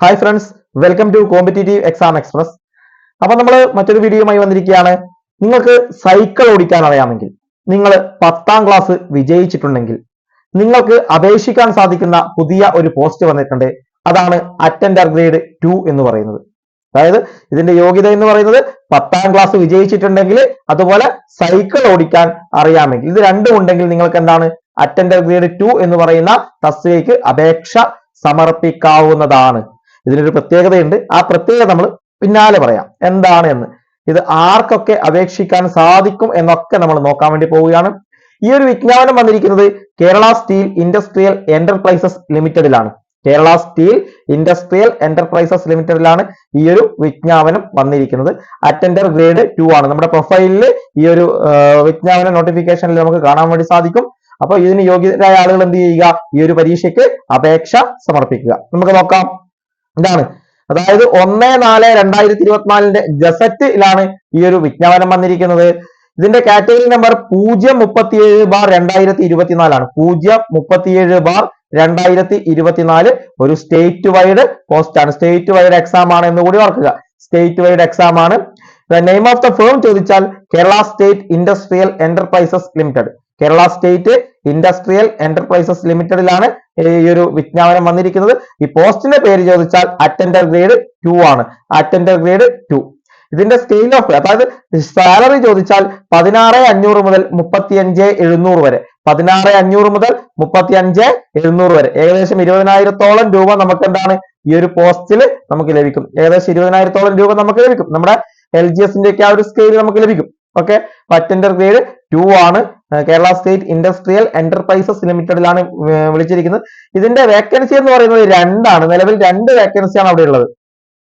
Hi friends welcome to competitive exam express അപ്പൊ നമ്മൾ മറ്റൊരു വീഡിയോയുമായി വന്നിരിക്കുകയാണ്. നിങ്ങൾക്ക് സൈക്കിൾ ഓടിക്കാൻ അറിയാമെങ്കിൽ നിങ്ങൾ പത്താം ക്ലാസ് വിജയിച്ചിട്ടുണ്ടെങ്കിൽ നിങ്ങൾക്ക് അപേക്ഷിക്കാൻ സാധിക്കുന്ന പുതിയ ഒരു പോസ്റ്റ് വന്നിട്ടുണ്ട്. അതാണ് അറ്റൻഡർ ഗ്രേഡ് ടു എന്ന് പറയുന്നത്. അതായത് ഇതിന്റെ യോഗ്യത എന്ന് പറയുന്നത് പത്താം ക്ലാസ് വിജയിച്ചിട്ടുണ്ടെങ്കിൽ അതുപോലെ സൈക്കിൾ ഓടിക്കാൻ അറിയാമെങ്കിൽ ഇത് രണ്ടും ഉണ്ടെങ്കിൽ നിങ്ങൾക്ക് എന്താണ്? അറ്റൻഡർ ഗ്രേഡ് ടു എന്ന് പറയുന്ന തസ്തികയ്ക്ക് അപേക്ഷ സമർപ്പിക്കാവുന്നതാണ്. ഇതിനൊരു പ്രത്യേകതയുണ്ട്. ആ പ്രത്യേകത നമ്മൾ പിന്നാലെ പറയാം. എന്താണ് എന്ന്. ഇത് ആർക്കൊക്കെ അപേക്ഷിക്കാൻ സാധിക്കും എന്നൊക്കെ നമ്മൾ നോക്കാൻ വേണ്ടി പോവുകയാണ്. ഈ ഒരു വിജ്ഞാപനം വന്നിരിക്കുന്നത് കേരള സ്റ്റീൽ ഇൻഡസ്ട്രിയൽ എന്റർപ്രൈസസ് ലിമിറ്റഡിലാണ്. കേരള സ്റ്റീൽ ഇൻഡസ്ട്രിയൽ എന്റർപ്രൈസസ് ലിമിറ്റഡിലാണ് ഈ ഒരു വിജ്ഞാപനം വന്നിരിക്കുന്നത്. അറ്റൻഡർ ഗ്രേഡ് ടു ആണ്. നമ്മുടെ പ്രൊഫൈലിൽ ഈ ഒരു വിജ്ഞാപന നോട്ടിഫിക്കേഷനിൽ നമുക്ക് കാണാൻ വേണ്ടി സാധിക്കും. അപ്പൊ ഇതിന് യോഗ്യരായ ആളുകൾ എന്ത് ചെയ്യുക? ഈ ഒരു പരീക്ഷയ്ക്ക് അപേക്ഷ സമർപ്പിക്കുക. നമുക്ക് നോക്കാം. ഇതാണ്. അതായത് ഒന്ന് നാല് രണ്ടായിരത്തി ഇരുപത്തിനാലിന്റെ ഗസറ്റിലാണ് ഈ ഒരു വിജ്ഞാപനം വന്നിരിക്കുന്നത്. ഇതിന്റെ കാറ്റഗറി നമ്പർ പൂജ്യം മുപ്പത്തിയേഴ് ബാർ രണ്ടായിരത്തി ഇരുപത്തിനാലാണ് പൂജ്യം മുപ്പത്തിയേഴ് ബാർ രണ്ടായിരത്തി ഇരുപത്തിനാല് ഒരു സ്റ്റേറ്റ് വൈഡ് പോസ്റ്റ് ആണ്. സ്റ്റേറ്റ് വൈഡ് എക്സാം ആണ് എന്ന് കൂടി ഓർക്കുക. സ്റ്റേറ്റ് വൈഡ് എക്സാം ആണ് നെയിം ഓഫ് ദ ഫേം ചോദിച്ചാൽ Kerala state industrial enterprises limited. Kerala state industrial enterprises ലിമിറ്റഡിലാണ് ഈ ഒരു വിജ്ഞാപനം വന്നിരിക്കുന്നത്? ഈ പോസ്റ്റിന്റെ പേര് ചോദിച്ചാൽ അറ്റൻഡർ ഗ്രേഡ് ടു ആണ്. അറ്റൻഡർ ഗ്രേഡ് ടു ഇതിന്റെ സ്കെയിൽ ഓഫ് അതായത് സാലറി ചോദിച്ചാൽ പതിനാറ് അഞ്ഞൂറ് മുതൽ മുപ്പത്തി അഞ്ച് എഴുന്നൂറ് വരെ. പതിനാറ് അഞ്ഞൂറ് മുതൽ മുപ്പത്തി അഞ്ച് എഴുന്നൂറ് വരെ. ഏകദേശം ഇരുപതിനായിരത്തോളം രൂപ നമുക്ക് എന്താണ് ഈ ഒരു പോസ്റ്റിൽ നമുക്ക് ലഭിക്കും. ഏകദേശം ഇരുപതിനായിരത്തോളം രൂപ നമുക്ക് ലഭിക്കും. നമ്മുടെ എൽ ജി എസിന്റെ ഒക്കെ ആ ഒരു സ്കെയിൽ നമുക്ക് ലഭിക്കും. ഓക്കെ അറ്റൻഡർ ഗ്രേഡ് ടു ആണ്. കേരള സ്റ്റേറ്റ് ഇൻഡസ്ട്രിയൽ എന്റർപ്രൈസസ് ലിമിറ്റഡിലാണ് വിളിച്ചിരിക്കുന്നത്. ഇതിന്റെ വേക്കൻസി എന്ന് പറയുന്നത് രണ്ടാണ്. നിലവിൽ രണ്ട് വേക്കൻസിയാണ് അവിടെ ഉള്ളത്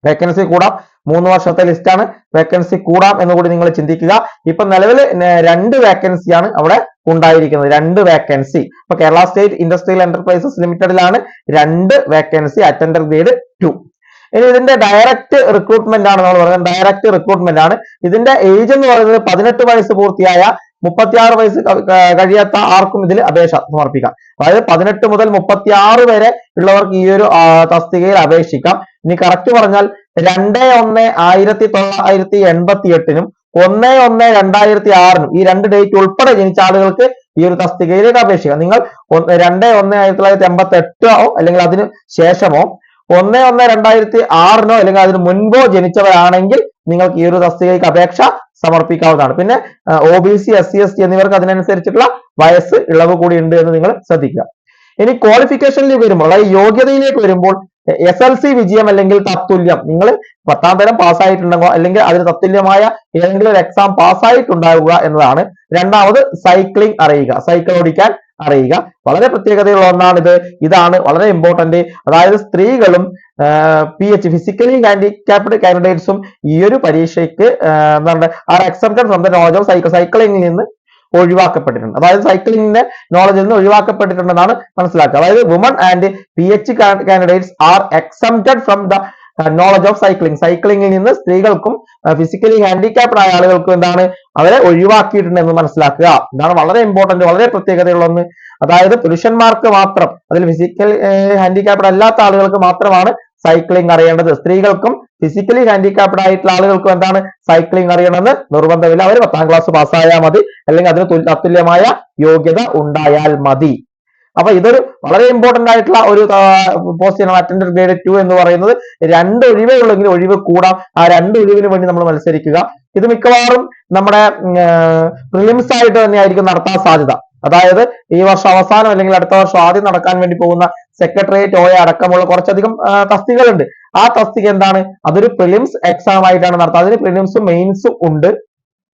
വേക്കൻസി കൂടാം. മൂന്ന് വർഷത്തെ ലിസ്റ്റാണ് വേക്കൻസി കൂടാം എന്ന് കൂടി നിങ്ങൾ ചിന്തിക്കുക. ഇപ്പൊ നിലവിൽ രണ്ട് വേക്കൻസിയാണ് അവിടെ ഉണ്ടായിരിക്കുന്നത്. രണ്ട് വേക്കൻസി ഇപ്പൊ കേരള സ്റ്റേറ്റ് ഇൻഡസ്ട്രിയൽ എന്റർപ്രൈസസ് ലിമിറ്റഡിലാണ് രണ്ട് വേക്കൻസി അറ്റൻഡർ ഗ്രേഡ് ടു ഇനി ഇതിന്റെ ഡയറക്റ്റ് റിക്രൂട്ട്മെന്റ് ആണ് നമ്മൾ പറയുന്നത് ഡയറക്റ്റ് റിക്രൂട്ട്മെന്റ് ആണ്. ഇതിന്റെ ഏജ് എന്ന് പറയുന്നത് പതിനെട്ട് വയസ്സ് പൂർത്തിയായ മുപ്പത്തിയാറ് വയസ്സ് കഴിയാത്ത ആർക്കും ഇതിൽ അപേക്ഷ സമർപ്പിക്കാം. അതായത് പതിനെട്ട് മുതൽ മുപ്പത്തിയാറ് വരെ ഉള്ളവർക്ക് ഈ ഒരു തസ്തികയിൽ അപേക്ഷിക്കാം. ഇനി കറക്റ്റ് പറഞ്ഞാൽ രണ്ട് ഒന്ന് ആയിരത്തി തൊള്ളായിരത്തി എൺപത്തി എട്ടിനും ഒന്ന് ഒന്ന് രണ്ടായിരത്തി ആറിനും ഈ രണ്ട് ഡേറ്റ് ഉൾപ്പെടെ ജനിച്ച ആളുകൾക്ക് ഈ ഒരു തസ്തികയിലേക്ക് അപേക്ഷിക്കാം. നിങ്ങൾ രണ്ട് ഒന്ന് ആയിരത്തി തൊള്ളായിരത്തി എൺപത്തി എട്ടോ അല്ലെങ്കിൽ അതിന് ശേഷമോ ഒന്ന് ഒന്ന് രണ്ടായിരത്തി ആറിനോ അല്ലെങ്കിൽ അതിന് മുൻപോ ജനിച്ചവരാണെങ്കിൽ നിങ്ങൾക്ക് ഈ ഒരു തസ്തികയ്ക്ക് അപേക്ഷ സമർപ്പിക്കാവുന്നതാണ്. പിന്നെ O B C S C S T എന്നിവർക്ക് അതിനനുസരിച്ചിട്ടുള്ള വയസ്സ് ഇളവ് കൂടി ഉണ്ട് എന്ന് നിങ്ങൾ ശ്രദ്ധിക്കുക. ഇനി ക്വാളിഫിക്കേഷനിലേക്ക് വരുമ്പോൾ അതായത് യോഗ്യതയിലേക്ക് വരുമ്പോൾ എസ് എൽ സി വിജയം അല്ലെങ്കിൽ തത്തുല്യം നിങ്ങൾ പത്താം തരം പാസ്സായിട്ടുണ്ടെങ്കിൽ അല്ലെങ്കിൽ അതിന് തത്തുല്യമായ ഏതെങ്കിലും ഒരു എക്സാം പാസ്സായിട്ടുണ്ടാവുക എന്നതാണ്. രണ്ടാമത് സൈക്ലിംഗ് അറിയുക. സൈക്കിൾ ഓടിക്കാൻ അറിയുക. വളരെ പ്രത്യേകതയുള്ള ഇത്. ഇതാണ് വളരെ ഇമ്പോർട്ടന്റ് അതായത് സ്ത്രീകളും പി എച്ച് ഫിസിക്കലി ഹാൻഡിക്യാപ്ഡ് കാൻഡിഡേറ്റ്സും ഈ ഒരു പരീക്ഷയ്ക്ക് എന്താണ് are excepted from the knowledge of cycle സൈക്ലിംഗിൽ നിന്ന് ഒഴിവാക്കപ്പെട്ടിട്ടുണ്ട്. അതായത് സൈക്ലിംഗിന്റെ നോളജിൽ നിന്ന് ഒഴിവാക്കപ്പെട്ടിട്ടുണ്ടെന്നാണ് മനസ്സിലാക്കുക. അതായത് woman and P H candidates are exempted from the knowledge of cycling സൈക്ലിംഗിൽ നിന്ന് സ്ത്രീകൾക്കും ഫിസിക്കലി ഹാൻഡിക്യാപ്ഡ് ആയ ആളുകൾക്കും എന്താണ് അവരെ ഒഴിവാക്കിയിട്ടുണ്ട് എന്ന് മനസ്സിലാക്കുക. ഇതാണ് വളരെ ഇമ്പോർട്ടന്റ് വളരെ പ്രത്യേകതയുള്ള ഒന്ന്. അതായത് പുരുഷന്മാർക്ക് മാത്രം അതിൽ ഫിസിക്കൽ ഹാൻഡിക്യാപ്ഡ് അല്ലാത്ത ആളുകൾക്ക് മാത്രമാണ് സൈക്ലിംഗ് അറിയേണ്ടത്. സ്ത്രീകൾക്കും ഫിസിക്കലി ഹാൻഡിക്യാപ്ഡ് ആയിട്ടുള്ള ആളുകൾക്കും എന്താണ് സൈക്ലിംഗ് അറിയണമെന്ന് നിർബന്ധമില്ല. അവർ പത്താം ക്ലാസ് പാസ്സായാൽ മതി. അല്ലെങ്കിൽ അതിന് തുല്യമായ യോഗ്യത ഉണ്ടായാൽ മതി. അപ്പൊ ഇതൊരു വളരെ ഇമ്പോർട്ടന്റ് ആയിട്ടുള്ള ഒരു പോസ്റ്റിനാണ് അറ്റൻഡർ ഗ്രേഡ് ടു എന്ന് പറയുന്നത് രണ്ട് ഒഴിവേ ഉള്ളെങ്കിൽ ഒഴിവ് കൂടാം. ആ രണ്ട് ഒഴിവിന് വേണ്ടി നമ്മൾ മത്സരിക്കുക. ഇത് മിക്കവാറും നമ്മുടെ പ്രിലിംസ് ആയിട്ട് തന്നെയായിരിക്കും നടത്താൻ സാധ്യത. അതായത് ഈ വർഷം അവസാനം അല്ലെങ്കിൽ അടുത്ത വർഷം ആദ്യം നടക്കാൻ വേണ്ടി പോകുന്ന സെക്രട്ടേറിയറ്റ് ഓയ അടക്കമുള്ള കുറച്ചധികം തസ്തികകളുണ്ട്. ആ തസ്തിക എന്താണ്? അതൊരു പ്രിലിംസ് എക്സാം ആയിട്ടാണ് നടത്തുക. അതിന് പ്രിലിംസും മെയിൻസും ഉണ്ട്.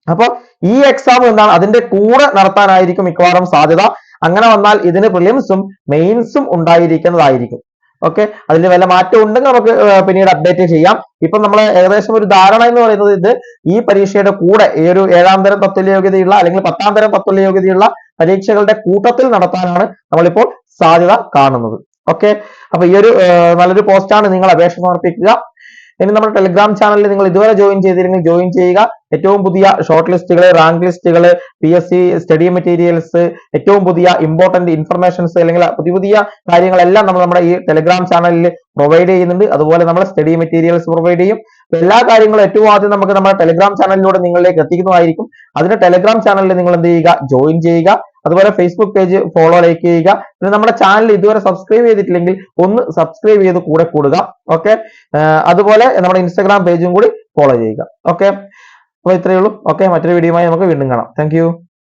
അപ്പൊ ഈ എക്സാം എന്താണ്? അതിന്റെ കൂടെ നടത്താനായിരിക്കും മിക്കവാറും സാധ്യത. അങ്ങനെ വന്നാൽ ഇതിന് പ്രിലിംസും മെയിൻസും ഉണ്ടായിരിക്കുന്നതായിരിക്കും. ഓക്കെ അതിൽ വല്ല മാറ്റം ഉണ്ടെങ്കിൽ നമുക്ക് പിന്നീട് അപ്ഡേറ്റ് ചെയ്യാം. ഇപ്പൊ നമ്മൾ ഏകദേശം ഒരു ധാരണ എന്ന് പറയുന്നത് ഇത് ഈ പരീക്ഷയുടെ കൂടെ ഈ ഒരു ഏഴാം തരം തത്തുല്യ യോഗ്യതയുള്ള അല്ലെങ്കിൽ പത്താം തരം തത്തുല്യ യോഗ്യതയുള്ള പരീക്ഷകളുടെ കൂട്ടത്തിൽ നടത്താനാണ് നമ്മളിപ്പോൾ സാധ്യത കാണുന്നത്. ഓക്കെ അപ്പൊ ഈ ഒരു നല്ലൊരു പോസ്റ്റാണ് നിങ്ങൾ അപേക്ഷ സമർപ്പിക്കുക. ഇനി നമ്മുടെ ടെലിഗ്രാം ചാനലിൽ നിങ്ങൾ ഇതുവരെ ജോയിൻ ചെയ്തില്ലെങ്കിൽ ജോയിൻ ചെയ്യുക. ഏറ്റവും പുതിയ ഷോർട്ട് ലിസ്റ്റുകൾ റാങ്ക് ലിസ്റ്റുകൾ P S C study materials ഏറ്റവും പുതിയ ഇമ്പോർട്ടന്റ് ഇൻഫർമേഷൻസ് അല്ലെങ്കിൽ പുതിയ പുതിയ കാര്യങ്ങളെല്ലാം നമ്മൾ നമ്മുടെ ഈ ടെലിഗ്രാം ചാനലിൽ പ്രൊവൈഡ് ചെയ്യുന്നുണ്ട്. അതുപോലെ നമ്മൾ സ്റ്റഡി മെറ്റീരിയൽസ് പ്രൊവൈഡ് ചെയ്യും. എല്ലാ കാര്യങ്ങളും ഏറ്റവും ആദ്യം നമുക്ക് നമ്മുടെ ടെലിഗ്രാം ചാനലിലൂടെ നിങ്ങളിലേക്ക് എത്തിക്കുന്നതായിരിക്കും. അതിന് ടെലിഗ്രാം ചാനലിൽ നിങ്ങൾ എന്ത് ചെയ്യുക? ജോയിൻ ചെയ്യുക. അതുപോലെ ഫേസ്ബുക്ക് പേജ് ഫോളോ ലൈക്ക് ചെയ്യുക. പിന്നെ നമ്മുടെ ചാനൽ ഇതുവരെ സബ്സ്ക്രൈബ് ചെയ്തിട്ടില്ലെങ്കിൽ ഒന്ന് സബ്സ്ക്രൈബ് ചെയ്ത് കൂടെ കൂടുക. ഓക്കെ അതുപോലെ നമ്മുടെ ഇൻസ്റ്റാഗ്രാം പേജും കൂടി ഫോളോ ചെയ്യുക. ഓക്കെ അപ്പോൾ ഇത്രയേ ഉള്ളൂ. ഓക്കെ മറ്റൊരു വീഡിയോയുമായി നമുക്ക് വീണ്ടും കാണാം. താങ്ക്